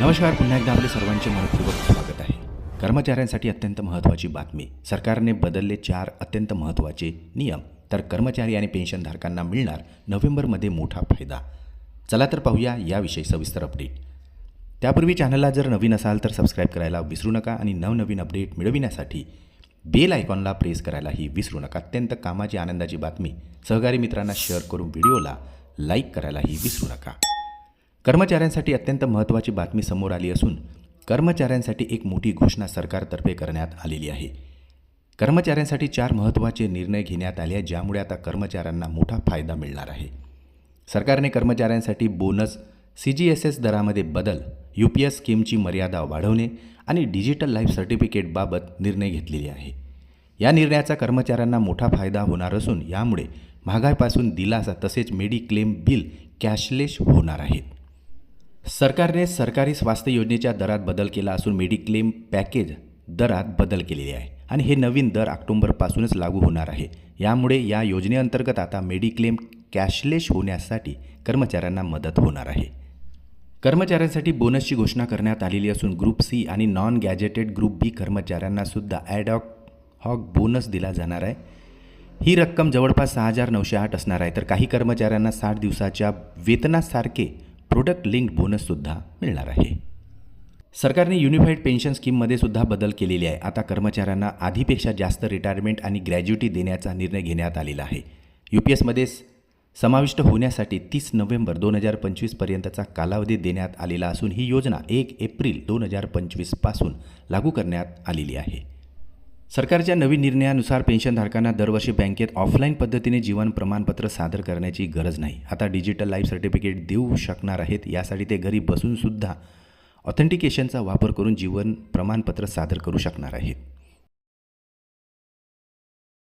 नमस्कार पुन्हा एकदा आपले सर्वांचे मनपूर्वक स्वागत आहे. कर्मचाऱ्यांसाठी अत्यंत महत्त्वाची बातमी. सरकारने बदलले चार अत्यंत महत्त्वाचे नियम. तर कर्मचारी आणि पेन्शनधारकांना मिळणार नोव्हेंबरमध्ये मोठा फायदा. चला तर पाहूया याविषयी सविस्तर अपडेट त्यापूर्वी चॅनलला जर नवीन असाल तर सबस्क्राईब करायला विसरू नका आणि नवनवीन अपडेट मिळविण्यासाठी बेल आयकॉनला प्रेस करायलाही विसरू नका. अत्यंत कामाची आनंदाची बातमी. सहकारी मित्रांना शेअर करून व्हिडिओला लाईक करायलाही विसरू नका. कर्मचाऱ्यांसाठी अत्यंत महत्त्वाची बातमी समोर आली असून कर्मचाऱ्यांसाठी एक मोठी घोषणा सरकारतर्फे करण्यात आलेली आहे. कर्मचाऱ्यांसाठी चार महत्त्वाचे निर्णय घेण्यात आले आहेत ज्यामुळे आता कर्मचाऱ्यांना मोठा फायदा मिळणार आहे. सरकारने कर्मचाऱ्यांसाठी bonus C G S S दरामध्ये बदल यू पी एस स्कीमची मर्यादा वाढवणे आणि डिजिटल लाईफ सर्टिफिकेटबाबत निर्णय घेतलेले आहे. या निर्णयाचा कर्मचाऱ्यांना मोठा फायदा होणार असून यामुळे महागाईपासून दिलासा तसेच मेडिक्लेम बिल कॅशलेस होणार आहेत. सरकारने सरकारी स्वास्थ्य योजनेच्या दरात बदल केला असून मेडिक्लेम पॅकेज दरात बदल केलेले आहे. आणि हे नवीन दर ऑक्टोंबरपासूनच लागू होणार आहे. यामुळे या योजनेअंतर्गत आता मेडिक्लेम कॅशलेस होण्यासाठी कर्मचाऱ्यांना मदत होणार आहे. कर्मचाऱ्यांसाठी बोनसची घोषणा करण्यात आलेली असून ग्रुप सी आणि नॉन गॅजेटेड ग्रुप बी कर्मचाऱ्यांनासुद्धा ॲडॉक हॉक बोनस दिला जाणार आहे. ही रक्कम जवळपास सहा हजार नऊशे आठ असणार आहे. तर काही कर्मचाऱ्यांना साठ दिवसाच्या वेतनासारखे प्रोडक्ट लिंक बोनससुद्धा मिळणार आहे. सरकारने युनिफाईड पेन्शन स्कीममध्ये सुद्धा बदल केलेले आहे. आता कर्मचाऱ्यांना आधीपेक्षा जास्त रिटायरमेंट आणि ग्रॅज्युटी देण्याचा निर्णय घेण्यात आलेला आहे. यू पी एसमध्ये समाविष्ट होण्यासाठी तीस नोव्हेंबर दोन हजार पंचवीसपर्यंतचा कालावधी देण्यात आलेला असून ही योजना एक एप्रिल दोन हजार पंचवीसपासून लागू करण्यात आलेली आहे. सरकारच्या नवीन निर्णयानुसार पेन्शनधारकांना दरवर्षी बँकेत ऑफलाईन पद्धतीने जीवन प्रमाणपत्र सादर करण्याची गरज नाही. आता डिजिटल लाईफ सर्टिफिकेट देऊ शकणार आहेत यासाठी ते घरी बसूनसुद्धा ऑथेंटिकेशनचा वापर करून जीवन प्रमाणपत्र सादर करू शकणार आहेत.